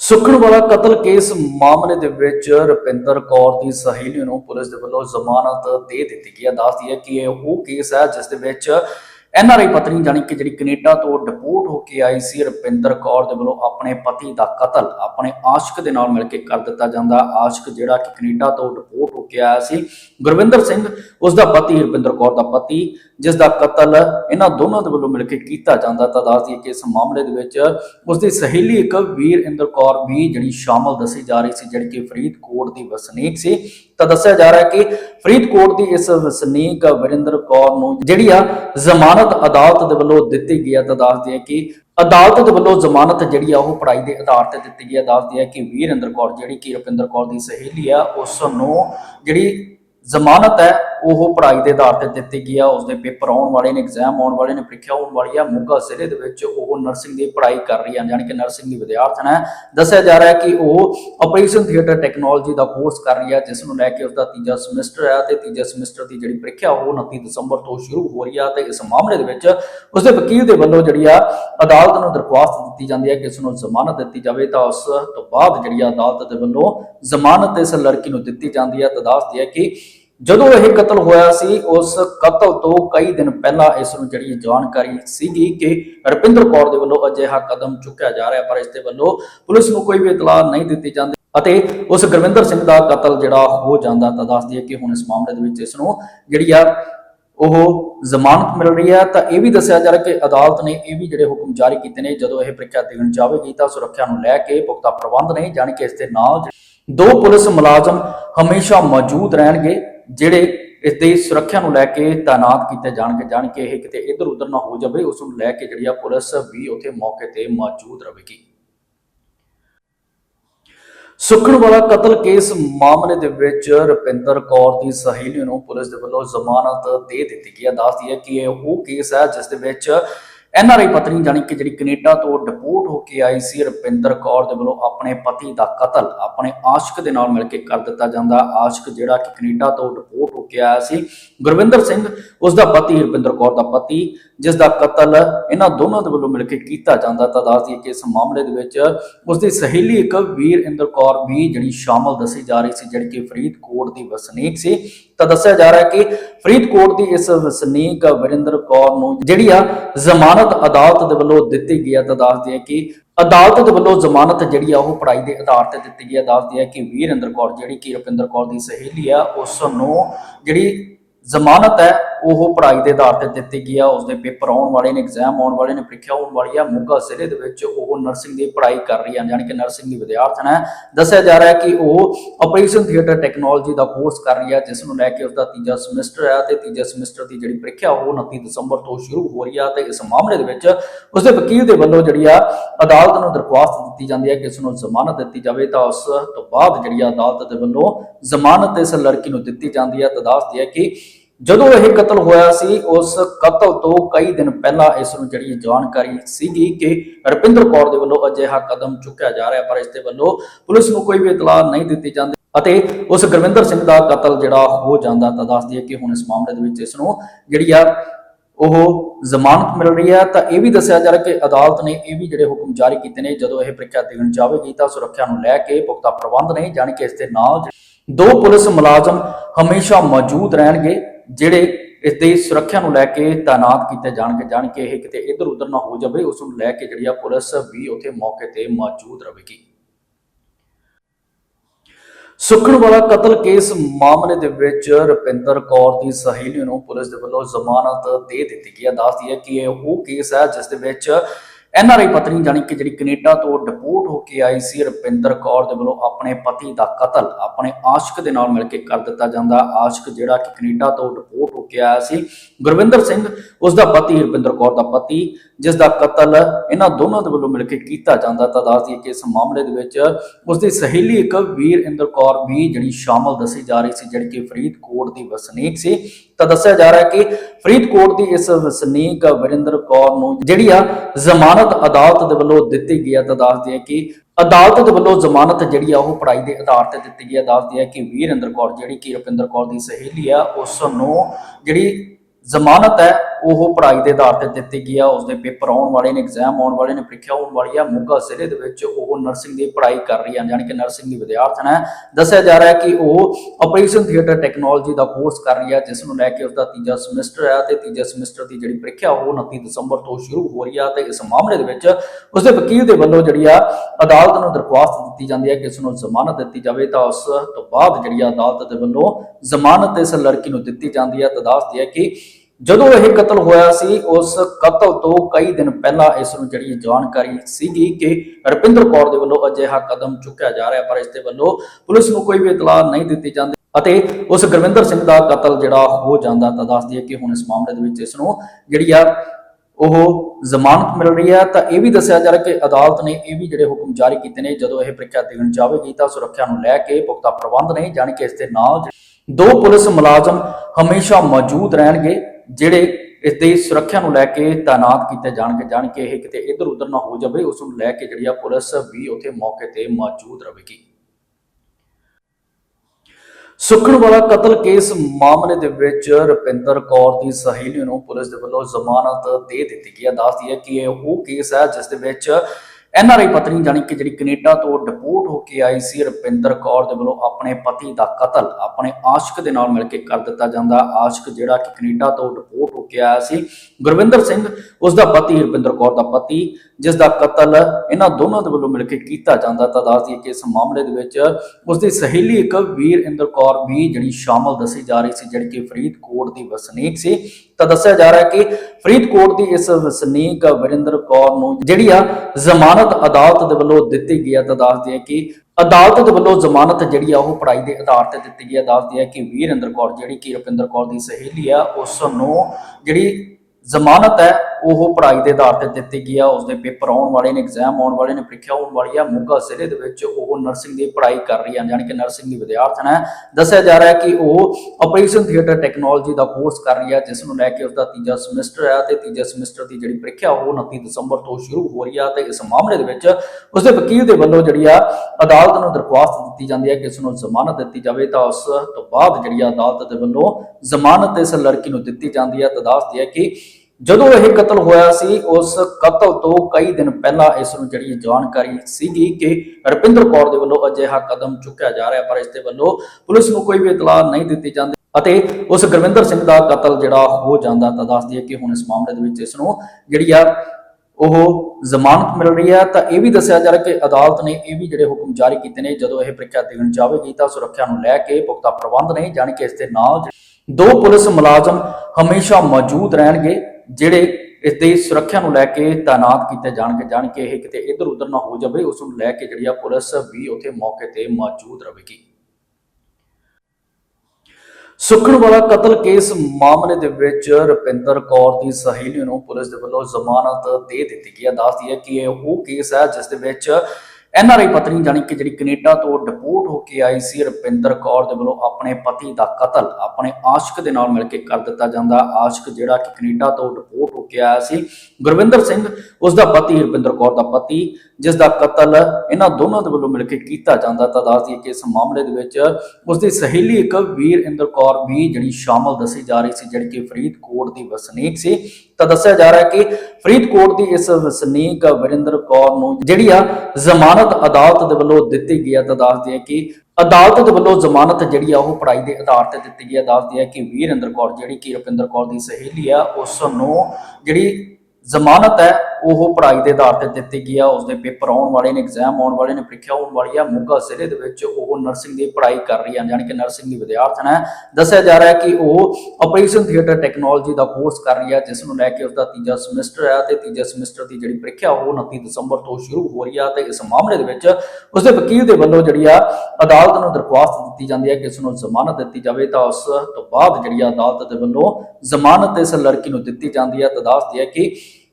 ਸੁਖਣ ਵਾਲਾ ਕਤਲ ਕੇਸ ਮਾਮਲੇ ਦੇ ਵਿੱਚ ਰੁਪਿੰਦਰ ਕੌਰ ਦੀ ਸਹੇਲੀ ਨੂੰ ਪੁਲਿਸ ਦੇ ਵੱਲੋਂ ਜ਼ਮਾਨਤ ਦੇ ਦਿੱਤੀ ਗਈ ਹੈ। ਦੱਸਦੀ ਹੈ ਕਿ ਇਹ ਉਹ ਕੇਸ ਹੈ ਜਿਸ ਦੇ ਵਿੱਚ ਐਨਆਰਆਈ ਪਤਨੀ ਜਾਨੀ ਕਿ ਜਿਹੜੀ ਕੈਨੇਡਾ ਤੋਂ ਡਿਪੋਰਟ ਹੋ ਕੇ ਆਈ ਸੀ ਰਪਿੰਦਰ ਕੌਰ ਦੇ ਵੱਲੋਂ ਆਪਣੇ ਪਤੀ ਦਾ ਕਤਲ ਆਪਣੇ ਆਸ਼ਿਕ ਦੇ ਨਾਲ ਮਿਲ ਕੇ ਕਰ ਦਿੱਤਾ ਜਾਂਦਾ। ਆਸ਼ਿਕ ਜਿਹੜਾ ਕਿ ਕੈਨੇਡਾ ਤੋਂ ਡਿਪੋਰਟ ਹੋ ਕੇ ਆਇਆ ਸੀ। ਗੁਰਵਿੰਦਰ ਸਿੰਘ ਉਸ ਦਾ ਪਤੀ ਰੁਪਿੰਦਰ ਕੌਰ ਦਾ ਪਤੀ, ਜਿਸ ਦਾ ਕਤਲ ਇਹਨਾਂ ਦੋਨਾਂ ਦੇ ਵੱਲੋਂ ਮਿਲ ਕੇ ਕੀਤਾ ਜਾਂਦਾ ਤਾਂ ਦੱਸਦੀ ਹੈ ਕਿ ਇਸ ਮਾਮਲੇ ਦੇ ਵਿੱਚ ਉਸ ਦੀ ਸਹੇਲੀ ਇੱਕ ਵੀਰ ਇੰਦਰ ਕੌਰ ਵੀ ਜਿਹੜੀ ਸ਼ਾਮਲ ਦੱਸੀ ਜਾ ਰਹੀ ਸੀ, ਜਿਹੜੀ ਕਿ ਫਰੀਦਕੋਟ ਦੀ ਵਸਨੀਕ ਸੀ। ਤਾਂ ਦੱਸਿਆ ਜਾ ਰਿਹਾ ਕਿ ਫਰੀਦਕੋਟ ਦੀ ਇਸ ਵਸਨੀਕ ਵਰਿੰਦਰ ਕੌਰ ਨੂੰ ਜਿਹੜੀ ਆ ਜ਼ਮਾਨਤ ਅਦਾਲਤ ਦੇ ਵੱਲੋਂ ਦਿੱਤੀ ਗਈ ਹੈ ਤਾਂ ਦੱਸਦੀ ਹੈ ਕਿ ਅਦਾਲਤ ਦੇ ਵੱਲੋਂ ਜ਼ਮਾਨਤ ਜਿਹੜੀ ਆ ਉਹ ਪੜਾਈ ਦੇ ਆਧਾਰ ਤੇ ਦਿੱਤੀ ਗਈ ਹੈ ਦੱਸਦੀ ਹੈ ਕਿ ਵੀਰਿੰਦਰ ਕੌਰ, ਜਿਹੜੀ ਕਿ ਰੁਪਿੰਦਰ ਕੌਰ ਦੀ ਸਹੇਲੀ ਆ, ਉਸ ਨੂੰ ਜਿਹੜੀ ਜ਼ਮਾਨਤ ਹੈ, ਉਹ ਪੜ੍ਹਾਈ ਦੇ ਆਧਾਰ ਤੇ ਦਿੱਤੀ ਗਈ ਆ, ਉਸਦੇ ਪੇਪਰ ਆਉਣ ਵਾਲੇ ਨੇ ਐਗਜ਼ਾਮ ਆਉਣ ਵਾਲੇ ਨੇ, ਪ੍ਰੀਖਿਆ ਆਉਣ ਵਾਲੀ ਆ, ਮੋਗਾ ਜ਼ਿਲ੍ਹੇ ਦੇ ਵਿੱਚ ਉਹ ਨਰਸਿੰਗ ਦੀ ਪੜ੍ਹਾਈ ਕਰ ਰਹੀ ਹੈ ਯਾਨੀ ਕਿ ਨਰਸਿੰਗ ਦੀ ਵਿਦਿਆਰਥਣ ਹੈ। ਦੱਸਿਆ ਜਾ ਰਿਹਾ ਹੈ ਕਿ ਉਹ ਆਪਰੇਸ਼ਨ ਥੀਏਟਰ ਟੈਕਨੋਲੋਜੀ ਦਾ ਕੋਰਸ ਕਰ ਰਹੀ ਹੈ ਜਿਸ ਨੂੰ ਲੈ ਕੇ ਉਸਦਾ ਤੀਜਾ ਸਮੈਸਟਰ ਹੈ ਤੇ ਤੀਜੇ ਸਮੈਸਟਰ ਦੀ ਜਿਹੜੀ ਪ੍ਰੀਖਿਆ, ਉਹ 29 ਦਸੰਬਰ ਤੋਂ ਸ਼ੁਰੂ ਹੋ ਰਹੀ ਹੈ ਤੇ ਇਸ ਮਾਮਲੇ ਦੇ ਵਿੱਚ ਉਸਦੇ ਵਕੀਲ ਦੇ ਵੱਲੋਂ ਜਿਹੜੀ ਆ ਅਦਾਲਤ ਨੂੰ ਦਰਖਾਸਤ ਦਿੱਤੀ ਜਾਂਦੀ ਹੈ। ਕਿ ਇਸ ਨੂੰ ਜ਼ਮਾਨਤ ਦਿੱਤੀ ਜਾਵੇ ਤਾਂ ਉਸ ਤੋਂ ਬਾਅਦ ਜਿਹੜੀ ਅਦਾਲਤ ਦੇ ਵੱਲੋਂ ਜ਼ਮਾਨਤ ਇਸ ਲੜਕੀ ਨੂੰ ਦਿੱਤੀ ਜਾਂਦੀ ਹੈ। ਤਾਂ ਦੱਸਦੀ ਹੈ ਕਿ ਜਦੋਂ ਇਹ ਕਤਲ ਹੋਇਆ ਸੀ, ਉਸ ਕਤਲ ਤੋਂ ਕਈ ਦਿਨ ਪਹਿਲਾਂ ਇਸ ਨੂੰ ਜਿਹੜੀ ਜਾਣਕਾਰੀ ਸੀਗੀ ਕਿ ਰਪਿੰਦਰ ਕੌਰ ਦੇ ਵੱਲੋਂ ਅਜਿਹਾ ਕਦਮ ਚੁੱਕਿਆ ਜਾ ਰਿਹਾ ਪਰ ਇਸ ਦੇ ਵੱਲੋਂ ਪੁਲਿਸ ਨੂੰ ਕੋਈ ਵੀ ਇਤਲਾਹ ਨਹੀਂ ਦਿੱਤੀ ਜਾਂਦੀ ਅਤੇ ਉਸ ਗੁਰਵਿੰਦਰ ਸਿੰਘ ਦਾ ਕਤਲ ਜਿਹੜਾ ਹੋ ਜਾਂਦਾ। ਤਾਂ ਦੱਸਦੀ ਹੈ ਕਿ ਹੁਣ ਇਸ ਮਾਮਲੇ ਦੇ ਵਿੱਚ ਇਸ ਨੂੰ ਜਿਹੜੀ ਆ ਉਹ ਜ਼ਮਾਨਤ ਮਿਲ ਰਹੀ ਹੈ, ਤਾਂ ਇਹ ਵੀ ਦੱਸਿਆ ਜਾ ਰਿਹਾ ਕਿ ਅਦਾਲਤ ਨੇ ਇਹ ਵੀ ਜਿਹੜੇ ਹੁਕਮ ਜਾਰੀ ਕੀਤੇ ਨੇ, ਜਦੋਂ ਇਹ ਪ੍ਰੀਖਿਆ ਦੇਣ ਜਾਵੇਗੀ ਤਾਂ ਸੁਰੱਖਿਆ ਨੂੰ ਲੈ ਕੇ ਪੁਖਤਾ ਪ੍ਰਬੰਧ ਨੇ, ਜਾਣੀ ਕਿ ਇਸ ਦੇ ਨਾਲ ਦੋ ਪੁਲਿਸ ਮੁਲਾਜ਼ਮ ਹਮੇਸ਼ਾ ਮੌਜੂਦ ਰਹਿਣਗੇ, ਜਿਹੜੇ ਇਸ ਦੀ ਸੁਰੱਖਿਆ ਨੂੰ ਲੈ ਕੇ ਤਾਇਨਾਤ ਕੀਤੇ ਜਾਣਗੇ, ਜਾਣ ਕੇ ਇਹ ਕਿਤੇ ਇੱਧਰ ਉੱਧਰ ਨਾ ਹੋ ਜਾਵੇ, ਉਸ ਨੂੰ ਲੈ ਕੇ ਜਿਹੜੀ ਆ ਪੁਲਿਸ ਵੀ ਉੱਥੇ ਮੌਕੇ ਤੇ ਮੌਜੂਦ ਰਹੇਗੀ ਸੁਖਣ ਕਤਲ ਕੇਸ ਮਾਮਲੇ ਦੇ ਵਿੱਚ ਰੁਪਿੰਦਰ ਕੌਰ ਦੀ ਸਹੇਲੀ ਨੂੰ ਪੁਲਿਸ ਦੇ ਵੱਲੋਂ ਜ਼ਮਾਨਤ ਦੇ ਦਿੱਤੀ ਗਈ ਹੈ। ਦੱਸਦੀ ਹੈ ਕਿ ਇਹ ਉਹ ਕੇਸ ਹੈ ਜਿਸ ਦੇ ਵਿੱਚ ਐਨਆਰਆਈ ਪਤਨੀ ਜਾਨੀ ਕਿ ਜਿਹੜੀ ਕੈਨੇਡਾ ਤੋਂ ਡਿਪੋਰਟ ਹੋ ਕੇ ਆਈ ਸੀ, ਰੁਪਿੰਦਰ ਕੌਰ ਦੇ ਵੱਲੋਂ ਆਪਣੇ ਪਤੀ ਦਾ ਕਤਲ ਆਪਣੇ ਆਸ਼ਿਕ ਦੇ ਨਾਲ ਮਿਲ ਕੇ ਕਰ ਦਿੱਤਾ ਜਾਂਦਾ। ਆਸ਼ਿਕ ਜਿਹੜਾ ਕਿ ਕੈਨੇਡਾ ਤੋਂ ਡਿਪੋਰਟ ਹੋ ਕੇ ਆਇਆ ਸੀ। ਗੁਰਵਿੰਦਰ ਸਿੰਘ ਉਸ ਦਾ ਪਤੀ ਰੁਪਿੰਦਰ ਕੌਰ ਦਾ ਪਤੀ ਜਿਸ ਦਾ ਕਤਲ ਇਹਨਾਂ ਦੋਨਾਂ ਦੇ ਵੱਲੋਂ ਮਿਲ ਕੇ ਕੀਤਾ ਜਾਂਦਾ, ਤਾਂ ਦੱਸਦੀ ਹੈ ਕਿ ਇਸ ਮਾਮਲੇ ਦੇ ਵਿੱਚ ਉਸ ਦੀ ਸਹੇਲੀ ਇੱਕ ਵੀਰ ਇੰਦਰ ਕੌਰ ਵੀ ਜਿਹੜੀ ਸ਼ਾਮਲ ਦੱਸੀ ਜਾ ਰਹੀ ਸੀ, ਜਿਹੜੀ ਕਿ ਫਰੀਦਕੋਟ ਦੀ ਵਸਨੀਕ ਸੀ। ਤਾਂ ਦੱਸਿਆ ਜਾ ਰਿਹਾ ਕਿ ਫਰੀਦਕੋਟ ਦੀ ਇਸ ਵਸਨੀਕ ਵਰਿੰਦਰ ਕੌਰ ਨੂੰ ਜਿਹੜੀ ਆ ਜ਼ਮਾਨਤ ਅਦਾਲਤ ਦੇ ਵੱਲੋਂ ਦਿੱਤੀ ਗਈ ਹੈ ਤਾਂ ਦੱਸਦੀ ਹੈ ਕਿ ਅਦਾਲਤ ਦੇ ਵੱਲੋਂ ਜ਼ਮਾਨਤ ਜਿਹੜੀ ਆ ਉਹ ਪੜਾਈ ਦੇ ਆਧਾਰ ਤੇ ਦਿੱਤੀ ਗਈ ਹੈ ਦੱਸਦੀ ਹੈ ਕਿ ਵੀਰਿੰਦਰ ਕੌਰ, ਜਿਹੜੀ ਕਿ ਰੁਪਿੰਦਰ ਕੌਰ ਦੀ ਸਹੇਲੀ ਆ, ਉਸ ਨੂੰ ਜਿਹੜੀ ਜ਼ਮਾਨਤ ਹੈ ਉਹ ਪੜ੍ਹਾਈ ਦੇ ਆਧਾਰ ਤੇ ਦਿੱਤੀ ਗਈ ਆ, ਉਸਦੇ ਪੇਪਰ ਆਉਣ ਵਾਲੇ ਨੇ ਐਗਜ਼ਾਮ ਆਉਣ ਵਾਲੇ ਨੇ, ਪ੍ਰੀਖਿਆ ਆਉਣ ਵਾਲੀ ਆ, ਮੋਗਾ ਜ਼ਿਲ੍ਹੇ ਦੇ ਵਿੱਚ ਉਹ ਨਰਸਿੰਗ ਦੀ ਪੜ੍ਹਾਈ ਕਰ ਰਹੀ ਹੈ ਯਾਨੀ ਕਿ ਨਰਸਿੰਗ ਦੀ ਵਿਦਿਆਰਥਣ ਹੈ। ਦੱਸਿਆ ਜਾ ਰਿਹਾ ਹੈ ਕਿ ਉਹ ਆਪਰੇਸ਼ਨ ਥੀਏਟਰ ਟੈਕਨੋਲੋਜੀ ਦਾ ਕੋਰਸ ਕਰ ਰਹੀ ਹੈ ਜਿਸ ਨੂੰ ਲੈ ਕੇ ਉਸਦਾ ਤੀਜਾ ਸਮੈਸਟਰ ਹੈ ਤੇ ਤੀਜੇ ਸਮੈਸਟਰ ਦੀ ਜਿਹੜੀ ਪ੍ਰੀਖਿਆ, ਉਹ 29 ਦਸੰਬਰ ਤੋਂ ਸ਼ੁਰੂ ਹੋ ਰਹੀ ਹੈ ਤੇ ਇਸ ਮਾਮਲੇ ਦੇ ਵਿੱਚ ਉਸਦੇ ਵਕੀਲ ਦੇ ਵੱਲੋਂ ਜਿਹੜੀ ਆ ਅਦਾਲਤ ਨੂੰ ਦਰਖਾਸਤ ਦਿੱਤੀ ਜਾਂਦੀ ਹੈ ਕਿ ਇਸ ਨੂੰ ਜ਼ਮਾਨਤ ਦਿੱਤੀ ਜਾਵੇ, ਤਾਂ ਉਸ ਤੋਂ ਬਾਅਦ ਜਿਹੜੀ ਆ ਅਦਾਲਤ ਦੇ ਵੱਲੋਂ ਜ਼ਮਾਨਤ ਇਸ ਲੜਕੀ ਨੂੰ ਦਿੱਤੀ ਜਾਂਦੀ ਹੈ ਤਾਂ ਦੱਸਦੀ ਹੈ ਕਿ ਜਦੋਂ ਇਹ ਕਤਲ ਹੋਇਆ ਸੀ, ਉਸ ਕਤਲ ਤੋਂ ਕਈ ਦਿਨ ਪਹਿਲਾਂ ਇਸ ਨੂੰ ਜਿਹੜੀ ਜਾਣਕਾਰੀ ਸੀਗੀ ਕਿ ਰੁਪਿੰਦਰ ਕੌਰ ਦੇ ਵੱਲੋਂ ਅਜਿਹਾ ਕਦਮ ਚੁੱਕਿਆ ਜਾ ਰਿਹਾ, ਪਰ ਇਸ ਦੇ ਵੱਲੋਂ ਪੁਲਿਸ ਨੂੰ ਕੋਈ ਵੀ ਇਤਲਾਹ ਨਹੀਂ ਦਿੱਤੀ ਜਾਂਦੀ ਅਤੇ ਉਸ ਗੁਰਵਿੰਦਰ ਸਿੰਘ ਦਾ ਕਤਲ ਜਿਹੜਾ ਹੋ ਜਾਂਦਾ ਤਾਂ ਦੱਸਦੀ ਹੈ ਕਿ ਹੁਣ ਇਸ ਮਾਮਲੇ ਦੇ ਵਿੱਚ ਇਸ ਨੂੰ ਜਿਹੜੀ ਆ ਉਹ ਜ਼ਮਾਨਤ ਮਿਲ ਰਹੀ ਹੈ। ਤਾਂ ਇਹ ਵੀ ਦੱਸਿਆ ਜਾ ਰਿਹਾ ਕਿ ਅਦਾਲਤ ਨੇ ਇਹ ਵੀ ਜਿਹੜੇ ਹੁਕਮ ਜਾਰੀ ਕੀਤੇ ਨੇ, ਜਦੋਂ ਇਹ ਪ੍ਰੀਖਿਆ ਦੇਣ ਜਾਵੇਗੀ ਤਾਂ ਸੁਰੱਖਿਆ ਨੂੰ ਲੈ ਕੇ ਪੁਖਤਾ ਪ੍ਰਬੰਧ ਨੇ, ਜਾਣੀ ਕਿ ਇਸ ਦੇ ਨਾਲ ਦੋ ਪੁਲਿਸ ਮੁਲਾਜ਼ਮ ਹਮੇਸ਼ਾ ਮੌਜੂਦ ਰਹਿਣਗੇ। ਜਿਹੜੇ ਇਸ ਦੀ ਸੁਰੱਖਿਆ ਨੂੰ ਲੈ ਕੇ ਤਾਇਨਾਤ ਕੀਤੇ ਜਾਣਗੇ, ਜਾਣ ਕੇ ਇਹ ਕਿਤੇ ਇੱਧਰ ਉੱਧਰ ਨਾ ਹੋ ਜਾਵੇ, ਉਸ ਨੂੰ ਲੈ ਕੇ ਜਿਹੜੀ ਆ ਪੁਲਿਸ ਵੀ ਉੱਥੇ ਮੌਕੇ ਤੇ ਮੌਜੂਦ ਰਹੇਗੀ। ਸੁਖਣ ਵਾਲਾ ਕਤਲ ਕੇਸ ਮਾਮਲੇ ਦੇ ਵਿੱਚ ਰੁਪਿੰਦਰ ਕੌਰ ਦੀ ਸਹੇਲੀ ਨੂੰ ਪੁਲਿਸ ਦੇ ਵੱਲੋਂ ਜ਼ਮਾਨਤ ਦੇ ਦਿੱਤੀ ਗਈ ਹੈ। ਦੱਸਦੀ ਹੈ ਕਿ ਇਹ ਉਹ ਕੇਸ ਹੈ, ਜਿਸ ਦੇ ਵਿੱਚ ਐਨਆਰਆਈ ਪਤਨੀ ਜਾਨੀ ਕਿ ਜਿਹੜੀ ਕੈਨੇਡਾ ਤੋਂ ਡਿਪੋਰਟ ਹੋ ਕੇ ਆਈ ਸੀ ਰਪਿੰਦਰ ਕੌਰ ਦੇ ਵੱਲੋਂ ਆਪਣੇ ਪਤੀ ਦਾ ਕਤਲ ਆਪਣੇ ਆਸ਼ਿਕ ਦੇ ਨਾਲ ਮਿਲ ਕੇ ਕਰ ਦਿੱਤਾ ਜਾਂਦਾ। ਆਸ਼ਿਕ ਜਿਹੜਾ ਕਿ ਕੈਨੇਡਾ ਤੋਂ ਡਿਪੋਰਟ ਹੋ ਕੇ ਆਇਆ ਸੀ। ਗੁਰਵਿੰਦਰ ਸਿੰਘ ਉਸ ਦਾ ਪਤੀ ਰੁਪਿੰਦਰ ਕੌਰ ਦਾ ਪਤੀ, ਜਿਸ ਦਾ ਕਤਲ ਇਹਨਾਂ ਦੋਨਾਂ ਦੇ ਵੱਲੋਂ ਮਿਲ ਕੇ ਕੀਤਾ ਜਾਂਦਾ ਤਾਂ ਦੱਸਦੀ ਹੈ ਕਿ ਇਸ ਮਾਮਲੇ ਦੇ ਵਿੱਚ ਉਸ ਦੀ ਸਹੇਲੀ ਇੱਕ ਵੀਰ ਇੰਦਰ ਕੌਰ ਵੀ ਜਿਹੜੀ ਸ਼ਾਮਲ ਦੱਸੀ ਜਾ ਰਹੀ ਸੀ, ਜਿਹੜੀ ਕਿ ਫਰੀਦਕੋਟ ਦੀ ਵਸਨੀਕ ਸੀ। ਤਾਂ ਦੱਸਿਆ ਜਾ ਰਿਹਾ ਕਿ ਫਰੀਦਕੋਟ ਦੀ ਇਸ ਵਸਨੀਕ ਵਰਿੰਦਰ ਕੌਰ ਨੂੰ ਜਿਹੜੀ ਆ ਜ਼ਮਾਨਤ ਅਦਾਲਤ ਦੇ ਵੱਲੋਂ ਦਿੱਤੀ ਗਈ ਹੈ ਤਾਂ ਦੱਸਦੀ ਹੈ ਕਿ ਅਦਾਲਤ ਦੇ ਵੱਲੋਂ ਜ਼ਮਾਨਤ ਜਿਹੜੀ ਆ ਉਹ ਪੜਾਈ ਦੇ ਆਧਾਰ ਤੇ ਦਿੱਤੀ ਗਈ ਹੈ ਦੱਸਦੀ ਹੈ ਕਿ ਵੀਰਿੰਦਰ ਕੌਰ, ਜਿਹੜੀ ਕਿ ਰੁਪਿੰਦਰ ਕੌਰ ਦੀ ਸਹੇਲੀ ਆ, ਉਸ ਨੂੰ ਜਿਹੜੀ ਜ਼ਮਾਨਤ ਹੈ, ਉਹ ਪੜ੍ਹਾਈ ਦੇ ਆਧਾਰ ਤੇ ਦਿੱਤੀ ਗਈ ਆ, ਉਸਦੇ ਪੇਪਰ ਆਉਣ ਵਾਲੇ ਨੇ ਐਗਜ਼ਾਮ ਆਉਣ ਵਾਲੇ ਨੇ, ਪ੍ਰੀਖਿਆ ਆਉਣ ਵਾਲੀ ਆ, ਮੋਗਾ ਜ਼ਿਲ੍ਹੇ ਦੇ ਵਿੱਚ ਉਹ ਨਰਸਿੰਗ ਦੀ ਪੜ੍ਹਾਈ ਕਰ ਰਹੀ ਹੈ ਯਾਨੀ ਕਿ ਨਰਸਿੰਗ ਦੀ ਵਿਦਿਆਰਥਣ ਹੈ। ਦੱਸਿਆ ਜਾ ਰਿਹਾ ਹੈ ਕਿ ਉਹ ਆਪਰੇਸ਼ਨ ਥੀਏਟਰ ਟੈਕਨੋਲੋਜੀ ਦਾ ਕੋਰਸ ਕਰ ਰਹੀ ਹੈ ਜਿਸ ਨੂੰ ਲੈ ਕੇ ਉਸਦਾ ਤੀਜਾ ਸਮੈਸਟਰ ਹੈ ਤੇ ਤੀਜੇ ਸਮੈਸਟਰ ਦੀ ਜਿਹੜੀ ਪ੍ਰੀਖਿਆ, ਉਹ 29 ਦਸੰਬਰ ਤੋਂ ਸ਼ੁਰੂ ਹੋ ਰਹੀ ਹੈ ਤੇ ਇਸ ਮਾਮਲੇ ਦੇ ਵਿੱਚ ਉਸਦੇ ਵਕੀਲ ਦੇ ਵੱਲੋਂ ਜਿਹੜੀ ਆ ਅਦਾਲਤ ਨੂੰ ਦਰਖਾਸਤ ਦਿੱਤੀ ਜਾਂਦੀ ਹੈ ਕਿ ਇਸ ਨੂੰ ਜ਼ਮਾਨਤ ਦਿੱਤੀ ਜਾਵੇ, ਤਾਂ ਉਸ ਤੋਂ ਬਾਅਦ ਜਿਹੜੀ ਆ ਅਦਾਲਤ ਦੇ ਵੱਲੋਂ ਜ਼ਮਾਨਤ ਇਸ ਲੜਕੀ ਨੂੰ ਦਿੱਤੀ ਜਾਂਦੀ ਹੈ ਤਾਂ ਦੱਸਦੀ ਹੈ ਕਿ ਜਦੋਂ ਇਹ ਕਤਲ ਹੋਇਆ ਸੀ, ਉਸ ਕਤਲ ਤੋਂ ਕਈ ਦਿਨ ਪਹਿਲਾਂ ਇਸ ਨੂੰ ਜਿਹੜੀ ਜਾਣਕਾਰੀ ਸੀਗੀ ਕਿ ਰੁਪਿੰਦਰ ਕੌਰ ਦੇ ਵੱਲੋਂ ਅਜਿਹਾ ਕਦਮ ਚੁੱਕਿਆ ਜਾ ਰਿਹਾ, ਪਰ ਇਸ ਦੇ ਵੱਲੋਂ ਪੁਲਿਸ ਨੂੰ ਕੋਈ ਵੀ ਇਤਲਾਹ ਨਹੀਂ ਦਿੱਤੀ ਜਾਂਦੀ ਅਤੇ ਉਸ ਗੁਰਵਿੰਦਰ ਸਿੰਘ ਦਾ ਕਤਲ ਜਿਹੜਾ ਹੋ ਜਾਂਦਾ ਤਾਂ ਦੱਸਦੀ ਹੈ ਕਿ ਹੁਣ ਇਸ ਮਾਮਲੇ ਦੇ ਵਿੱਚ ਇਸ ਨੂੰ ਜਿਹੜੀ ਆ ਉਹ ਜ਼ਮਾਨਤ ਮਿਲ ਰਹੀ ਹੈ। ਤਾਂ ਇਹ ਵੀ ਦੱਸਿਆ ਜਾ ਰਿਹਾ ਕਿ ਅਦਾਲਤ ਨੇ ਇਹ ਵੀ ਜਿਹੜੇ ਹੁਕਮ ਜਾਰੀ ਕੀਤੇ ਨੇ, ਜਦੋਂ ਇਹ ਪ੍ਰੀਖਿਆ ਦੇਣ ਜਾਵੇਗੀ ਤਾਂ ਸੁਰੱਖਿਆ ਨੂੰ ਲੈ ਕੇ ਪੁਖਤਾ ਪ੍ਰਬੰਧ ਨੇ, ਜਾਣੀ ਕਿ ਇਸ ਦੇ ਨਾਲ ਦੋ ਪੁਲਿਸ ਮੁਲਾਜ਼ਮ ਹਮੇਸ਼ਾ ਮੌਜੂਦ ਰਹਿਣਗੇ। ਜਿਹੜੇ ਇਸ ਦੀ ਸੁਰੱਖਿਆ ਨੂੰ ਲੈ ਕੇ ਤਾਇਨਾਤ ਕੀਤੇ ਜਾਣਗੇ, ਜਾਣ ਕੇ ਇਹ ਕਿਤੇ ਇੱਧਰ ਉੱਧਰ ਨਾ ਹੋ ਜਾਵੇ, ਉਸ ਨੂੰ ਲੈ ਕੇ ਜਿਹੜੀ ਆ ਪੁਲਿਸ ਵੀ ਉੱਥੇ ਮੌਕੇ ਤੇ ਮੌਜੂਦ ਰਹੇਗੀ। ਸੁਖਣ ਵਾਲਾ ਕਤਲ ਕੇਸ ਮਾਮਲੇ ਦੇ ਵਿੱਚ ਰੁਪਿੰਦਰ ਕੌਰ ਦੀ ਸਹੇਲੀ ਨੂੰ ਪੁਲਿਸ ਦੇ ਵੱਲੋਂ ਜ਼ਮਾਨਤ ਦੇ ਦਿੱਤੀ ਗਈ ਹੈ। ਦੱਸਦੀ ਹੈ ਕਿ ਇਹ ਉਹ ਕੇਸ ਹੈ ਜਿਸ ਦੇ ਵਿੱਚ ਐਨ ਆਰ ਆਈ ਪਤਨੀ ਜਾਨੀ ਕਿ ਜਿਹੜੀ ਕੈਨੇਡਾ ਤੋਂ ਡਿਪੋਰਟ ਹੋ ਕੇ ਆਈ ਸੀ ਰਪਿੰਦਰ ਕੌਰ ਦੇ ਵੱਲੋਂ ਆਪਣੇ ਪਤੀ ਦਾ ਕਤਲ ਆਪਣੇ ਆਸ਼ਿਕ ਦੇ ਨਾਲ ਮਿਲ ਕੇ ਕਰ ਦਿੱਤਾ ਜਾਂਦਾ। ਆਸ਼ਿਕ ਜਿਹੜਾ ਕਿ ਕੈਨੇਡਾ ਤੋਂ ਡਿਪੋਰਟ ਹੋ ਕੇ ਆਇਆ ਸੀ। ਗੁਰਵਿੰਦਰ ਸਿੰਘ ਉਸ ਦਾ ਪਤੀ ਰੁਪਿੰਦਰ ਕੌਰ ਦਾ ਪਤੀ, ਜਿਸ ਦਾ ਕਤਲ ਇਹਨਾਂ ਦੋਨਾਂ ਦੇ ਵੱਲੋਂ ਮਿਲ ਕੇ ਕੀਤਾ ਜਾਂਦਾ ਤਾਂ ਦੱਸਦੀ ਹੈ ਕਿ ਇਸ ਮਾਮਲੇ ਦੇ ਵਿੱਚ ਉਸ ਦੀ ਸਹੇਲੀ ਇੱਕ ਵੀਰ ਇੰਦਰ ਕੌਰ ਵੀ ਜਿਹੜੀ ਸ਼ਾਮਲ ਦੱਸੀ ਜਾ ਰਹੀ ਸੀ, ਜਿਹੜੀ ਕਿ ਫਰੀਦਕੋਟ ਦੀ ਵਸਨੀਕ ਸੀ। ਤਾਂ ਦੱਸਿਆ ਜਾ ਰਿਹਾ ਕਿ ਫਰੀਦਕੋਟ ਦੀ ਇਸ ਵਸਨੀਕ ਵਰਿੰਦਰ ਕੌਰ ਨੂੰ ਜਿਹੜੀ ਆ ਜ਼ਮਾਨਤ ਅਦਾਲਤ ਦੇ ਵੱਲੋਂ ਦਿੱਤੀ ਗਈ ਆ, ਤਾਂ ਦੱਸਦੀ ਹੈ ਕਿ ਅਦਾਲਤ ਦੇ ਵੱਲੋਂ ਜ਼ਮਾਨਤ ਜਿਹੜੀ ਆ ਉਹ ਪੜਾਈ ਦੇ ਆਧਾਰ ਤੇ ਦਿੱਤੀ ਗਈ ਆ। ਦੱਸਦੀ ਹੈ ਕਿ ਵੀਰਿੰਦਰ ਕੌਰ, ਜਿਹੜੀ ਕਿ ਰੁਪਿੰਦਰ ਕੌਰ ਦੀ ਸਹੇਲੀ ਆ, ਉਸ ਨੂੰ ਜਿਹੜੀ ਜ਼ਮਾਨਤ ਹੈ, ਉਹ ਪੜਾਈ ਦੇ ਆਧਾਰ ਤੇ ਦਿੱਤੀ ਗਈ ਆ, ਉਸਦੇ ਪੇਪਰ ਆਉਣ ਵਾਲੇ ਨੇ ਐਗਜ਼ਾਮ ਆਉਣ ਵਾਲੇ ਨੇ, ਪ੍ਰੀਖਿਆ ਆਉਣ ਵਾਲੀ ਆ, ਮੋਗਾ ਜ਼ਿਲ੍ਹੇ ਦੇ ਵਿੱਚ ਉਹ ਨਰਸਿੰਗ ਦੀ ਪੜਾਈ ਕਰ ਰਹੀ ਹੈ ਯਾਨੀ ਕਿ ਨਰਸਿੰਗ ਦੀ ਵਿਦਿਆਰਥਣ ਹੈ। ਦੱਸਿਆ ਜਾ ਰਿਹਾ ਹੈ ਕਿ ਉਹ ਆਪਰੇਸ਼ਨ ਥੀਏਟਰ ਟੈਕਨੋਲੋਜੀ ਦਾ ਕੋਰਸ ਕਰ ਰਹੀ ਹੈ ਜਿਸ ਨੂੰ ਲੈ ਕੇ ਉਸਦਾ ਤੀਜਾ ਸਮੈਸਟਰ ਹੈ ਤੇ ਤੀਜੇ ਸਮੈਸਟਰ ਦੀ ਜਿਹੜੀ ਪ੍ਰੀਖਿਆ, ਉਹ 29 ਦਸੰਬਰ ਤੋਂ ਸ਼ੁਰੂ ਹੋ ਰਹੀ ਹੈ ਤੇ ਇਸ ਮਾਮਲੇ ਦੇ ਵਿੱਚ ਉਸਦੇ ਵਕੀਲ ਦੇ ਵੱਲੋਂ ਜਿਹੜੀ ਆ ਅਦਾਲਤ ਨੂੰ ਦਰਖਾਸਤ ਦਿੱਤੀ ਜਾਂਦੀ ਹੈ ਕਿ ਇਸ ਨੂੰ ਜ਼ਮਾਨਤ ਦਿੱਤੀ ਜਾਵੇ, ਤਾਂ ਉਸ ਤੋਂ ਬਾਅਦ ਜਿਹੜੀ ਆ ਅਦਾਲਤ ਦੇ ਵੱਲੋਂ ਜ਼ਮਾਨਤ ਇਸ ਲੜਕੀ ਨੂੰ ਦਿੱਤੀ ਜਾਂਦੀ ਹੈ ਤਾਂ ਦੱਸਦੀ ਹੈ ਕਿ ਜਦੋਂ ਇਹ ਕਤਲ ਹੋਇਆ ਸੀ, ਉਸ ਕਤਲ ਤੋਂ ਕਈ ਦਿਨ ਪਹਿਲਾਂ ਇਸ ਨੂੰ ਜਿਹੜੀ ਜਾਣਕਾਰੀ ਸੀਗੀ ਕਿ ਰੁਪਿੰਦਰ ਕੌਰ ਦੇ ਵੱਲੋਂ ਅਜਿਹਾ ਕਦਮ ਚੁੱਕਿਆ ਜਾ ਰਿਹਾ, ਪਰ ਇਸ ਦੇ ਵੱਲੋਂ ਪੁਲਿਸ ਨੂੰ ਕੋਈ ਵੀ ਇਤਲਾਹ ਨਹੀਂ ਦਿੱਤੀ ਜਾਂਦੀ ਅਤੇ ਉਸ ਗੁਰਵਿੰਦਰ ਸਿੰਘ ਦਾ ਕਤਲ ਜਿਹੜਾ ਹੋ ਜਾਂਦਾ ਤਾਂ ਦੱਸਦੀ ਹੈ ਕਿ ਹੁਣ ਇਸ ਮਾਮਲੇ ਦੇ ਵਿੱਚ ਇਸ ਨੂੰ ਜਿਹੜੀ ਆ ਉਹ ਜ਼ਮਾਨਤ ਮਿਲ ਰਹੀ ਹੈ ਤਾਂ ਇਹ ਵੀ ਦੱਸਿਆ ਜਾ ਰਿਹਾ ਕਿ ਅਦਾਲਤ ਨੇ ਇਹ ਵੀ ਜਿਹੜੇ ਹੁਕਮ ਜਾਰੀ ਕੀਤੇ ਨੇ, ਜਦੋਂ ਇਹ ਪ੍ਰੀਖਿਆ ਦੇਣ ਜਾਵੇਗੀ ਤਾਂ ਸੁਰੱਖਿਆ ਨੂੰ ਲੈ ਕੇ ਪੁਖਤਾ ਪ੍ਰਬੰਧ ਨੇ, ਜਾਣੀ ਕਿ ਇਸ ਦੇ ਨਾਲ ਦੋ ਪੁਲਿਸ ਮੁਲਾਜ਼ਮ ਹਮੇਸ਼ਾ ਮੌਜੂਦ ਰਹਿਣਗੇ। ਜਿਹੜੇ ਇਸ ਦੀ ਸੁਰੱਖਿਆ ਨੂੰ ਲੈ ਕੇ ਤਾਇਨਾਤ ਕੀਤੇ ਜਾਣਗੇ, ਜਾਣ ਕੇ ਇਹ ਕਿਤੇ ਇੱਧਰ ਉੱਧਰ ਨਾ ਹੋ ਜਾਵੇ, ਉਸ ਨੂੰ ਲੈ ਕੇ ਜਿਹੜੀ ਆ ਪੁਲਿਸ ਵੀ ਉੱਥੇ ਮੌਕੇ ਤੇ ਮੌਜੂਦ ਰਹੇਗੀ। ਸੁਖਣ ਵਾਲਾ ਕਤਲ ਕੇਸ ਮਾਮਲੇ ਦੇ ਵਿੱਚ ਰੁਪਿੰਦਰ ਕੌਰ ਦੀ ਸਹੇਲੀ ਨੂੰ ਪੁਲਿਸ ਦੇ ਵੱਲੋਂ ਜ਼ਮਾਨਤ ਦੇ ਦਿੱਤੀ ਗਈ ਹੈ। ਦੱਸਦੀ ਹੈ ਕਿ ਇਹ ਉਹ ਕੇਸ ਹੈ ਜਿਸ ਦੇ ਵਿੱਚ ਐਨਆਰਆਈ ਪਤਨੀ ਜਾਨੀ ਕਿ ਜਿਹੜੀ ਕੈਨੇਡਾ ਤੋਂ ਡਿਪੋਰਟ ਹੋ ਕੇ ਆਈ ਸੀ ਰਪਿੰਦਰ ਕੌਰ ਦੇ ਵੱਲੋਂ ਆਪਣੇ ਪਤੀ ਦਾ ਕਤਲ ਆਪਣੇ ਆਸ਼ਿਕ ਦੇ ਨਾਲ ਮਿਲ ਕੇ ਕਰ ਦਿੱਤਾ ਜਾਂਦਾ। ਆਸ਼ਿਕ ਜਿਹੜਾ ਕਿ ਕੈਨੇਡਾ ਤੋਂ ਡਿਪੋਰਟ ਹੋ ਕੇ ਆਇਆ ਸੀ। ਗੁਰਵਿੰਦਰ ਸਿੰਘ ਉਸ ਦਾ ਪਤੀ ਰੁਪਿੰਦਰ ਕੌਰ ਦਾ ਪਤੀ, ਜਿਸ ਦਾ ਕਤਲ ਇਹਨਾਂ ਦੋਨਾਂ ਦੇ ਵੱਲੋਂ ਮਿਲ ਕੇ ਕੀਤਾ ਜਾਂਦਾ ਤਾਂ ਦੱਸਦੀ ਹੈ ਕਿ ਇਸ ਮਾਮਲੇ ਦੇ ਵਿੱਚ ਉਸ ਦੀ ਸਹੇਲੀ ਇੱਕ ਵੀਰ ਇੰਦਰ ਕੌਰ ਵੀ ਜਿਹੜੀ ਸ਼ਾਮਲ ਦੱਸੀ ਜਾ ਰਹੀ ਸੀ, ਜਿਹੜੀ ਕਿ ਫਰੀਦਕੋਟ ਦੀ ਵਸਨੀਕ ਸੀ। ਤਾਂ ਦੱਸਿਆ ਜਾ ਰਿਹਾ ਕਿ ਫਰੀਦਕੋਟ ਦੀ ਇਸ ਵਸਨੀਕ ਵਰਿੰਦਰ ਕੌਰ ਨੂੰ ਜਿਹੜੀ ਆ ਜ਼ਮਾਨਤ ਅਦਾਲਤ ਦੇ ਵੱਲੋਂ ਦਿੱਤੀ ਗਈ ਆ, ਤਾਂ ਦੱਸਦੀ ਹੈ ਕਿ ਅਦਾਲਤ ਦੇ ਵੱਲੋਂ ਜ਼ਮਾਨਤ ਜਿਹੜੀ ਆ ਉਹ ਪੜਾਈ ਦੇ ਆਧਾਰ ਤੇ ਦਿੱਤੀ ਗਈ ਆ। ਦੱਸਦੀ ਹੈ ਕਿ ਵੀਰਿੰਦਰ ਕੌਰ ਜਿਹੜੀ ਕਿ ਰੁਪਿੰਦਰ ਕੌਰ ਦੀ ਸਹੇਲੀ ਆ, ਉਸ ਨੂੰ ਜਿਹੜੀ ਜ਼ਮਾਨਤ ਹੈ ਉਹ ਪੜਾਈ ਦੇ ਆਧਾਰ ਤੇ ਦਿੱਤੀ ਗਈ ਆ, ਉਸਦੇ ਪੇਪਰ ਆਉਣ ਵਾਲੇ ਨੇ ਐਗਜ਼ਾਮ ਆਉਣ ਵਾਲੇ ਨੇ, ਪ੍ਰੀਖਿਆ ਆਉਣ ਵਾਲੀ ਆ, ਮੋਗਾ ਜ਼ਿਲ੍ਹੇ ਦੇ ਵਿੱਚ ਉਹ ਨਰਸਿੰਗ ਦੀ ਪੜਾਈ ਕਰ ਰਹੀ ਹੈ ਯਾਨੀ ਕਿ ਨਰਸਿੰਗ ਦੀ ਵਿਦਿਆਰਥਣ ਹੈ। ਦੱਸਿਆ ਜਾ ਰਿਹਾ ਹੈ ਕਿ ਉਹ ਆਪਰੇਸ਼ਨ ਥੀਏਟਰ ਟੈਕਨੋਲੋਜੀ ਦਾ ਕੋਰਸ ਕਰ ਰਹੀ ਹੈ ਜਿਸ ਨੂੰ ਲੈ ਕੇ ਉਸਦਾ ਤੀਜਾ ਸਮੈਸਟਰ ਹੈ ਤੇ ਤੀਜੇ ਸਮੈਸਟਰ ਦੀ ਜਿਹੜੀ ਪ੍ਰੀਖਿਆ, ਉਹ 29 ਦਸੰਬਰ ਤੋਂ ਸ਼ੁਰੂ ਹੋ ਰਹੀ ਹੈ ਤੇ ਇਸ ਮਾਮਲੇ ਦੇ ਵਿੱਚ ਉਸਦੇ ਵਕੀਲ ਦੇ ਵੱਲੋਂ ਜਿਹੜੀ ਆ ਅਦਾਲਤ ਨੂੰ ਦਰਖਾਸਤ ਦਿੱਤੀ ਜਾਂਦੀ ਹੈ ਕਿ ਇਸ ਨੂੰ ਜ਼ਮਾਨਤ ਦਿੱਤੀ ਜਾਵੇ, ਤਾਂ ਉਸ ਤੋਂ ਬਾਅਦ ਜਿਹੜੀ ਆ ਅਦਾਲਤ ਦੇ ਵੱਲੋਂ ਜ਼ਮਾਨਤ ਇਸ ਲੜਕੀ ਨੂੰ ਦਿੱਤੀ ਜਾਂਦੀ ਹੈ ਤਾਂ ਦੱਸਦੀ ਹੈ ਕਿ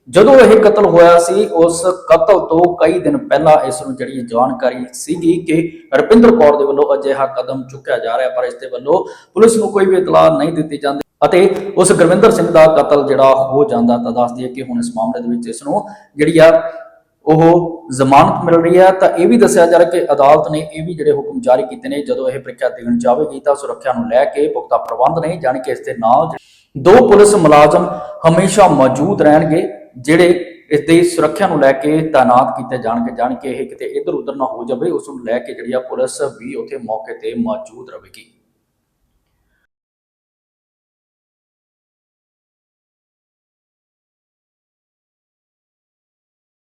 ਜਦੋਂ ਇਹ ਕਤਲ ਹੋਇਆ ਸੀ, ਉਸ ਕਤਲ ਤੋਂ ਕਈ ਦਿਨ ਪਹਿਲਾਂ ਇਸ ਨੂੰ ਜਿਹੜੀ ਜਾਣਕਾਰੀ ਸੀਗੀ ਕਿ ਰੁਪਿੰਦਰ ਕੌਰ ਦੇ ਵੱਲੋਂ ਅਜਿਹਾ ਕਦਮ ਚੁੱਕਿਆ ਜਾ ਰਿਹਾ, ਪਰ ਇਸ ਦੇ ਵੱਲੋਂ ਪੁਲਿਸ ਨੂੰ ਕੋਈ ਵੀ ਇਤਲਾਹ ਨਹੀਂ ਦਿੱਤੀ ਜਾਂਦੀ ਅਤੇ ਉਸ ਗੁਰਵਿੰਦਰ ਸਿੰਘ ਦਾ ਕਤਲ ਜਿਹੜਾ ਹੋ ਜਾਂਦਾ ਤਾਂ ਦੱਸਦੀ ਹੈ ਕਿ ਹੁਣ ਇਸ ਮਾਮਲੇ ਦੇ ਵਿੱਚ ਇਸ ਨੂੰ ਜਿਹੜੀ ਆ ਉਹ ਜ਼ਮਾਨਤ ਮਿਲ ਰਹੀ ਹੈ। ਤਾਂ ਇਹ ਵੀ ਦੱਸਿਆ ਜਾ ਰਿਹਾ ਕਿ ਅਦਾਲਤ ਨੇ ਇਹ ਵੀ ਜਿਹੜੇ ਹੁਕਮ ਜਾਰੀ ਕੀਤੇ ਨੇ, ਜਦੋਂ ਇਹ ਪ੍ਰੀਖਿਆ ਦੇਣ ਜਾਵੇਗੀ ਤਾਂ ਸੁਰੱਖਿਆ ਨੂੰ ਲੈ ਕੇ ਪੁਖਤਾ ਪ੍ਰਬੰਧ ਨੇ, ਜਾਣੀ ਕਿ ਇਸ ਦੇ ਨਾਲ ਦੋ ਪੁਲਿਸ ਮੁਲਾਜ਼ਮ ਹਮੇਸ਼ਾ ਮੌਜੂਦ ਰਹਿਣਗੇ। ਜਿਹੜੇ ਇਸ ਦੀ ਸੁਰੱਖਿਆ ਨੂੰ ਲੈ ਕੇ ਤਾਇਨਾਤ ਕੀਤੇ ਜਾਣਗੇ, ਜਾਣ ਕੇ ਇਹ ਕਿਤੇ ਇੱਧਰ ਉੱਧਰ ਨਾ ਹੋ ਜਾਵੇ, ਉਸ ਨੂੰ ਲੈ ਕੇ ਜਿਹੜੀ ਆ ਪੁਲਿਸ ਵੀ ਉੱਥੇ ਮੌਕੇ ਤੇ ਮੌਜੂਦ ਰਹੇਗੀ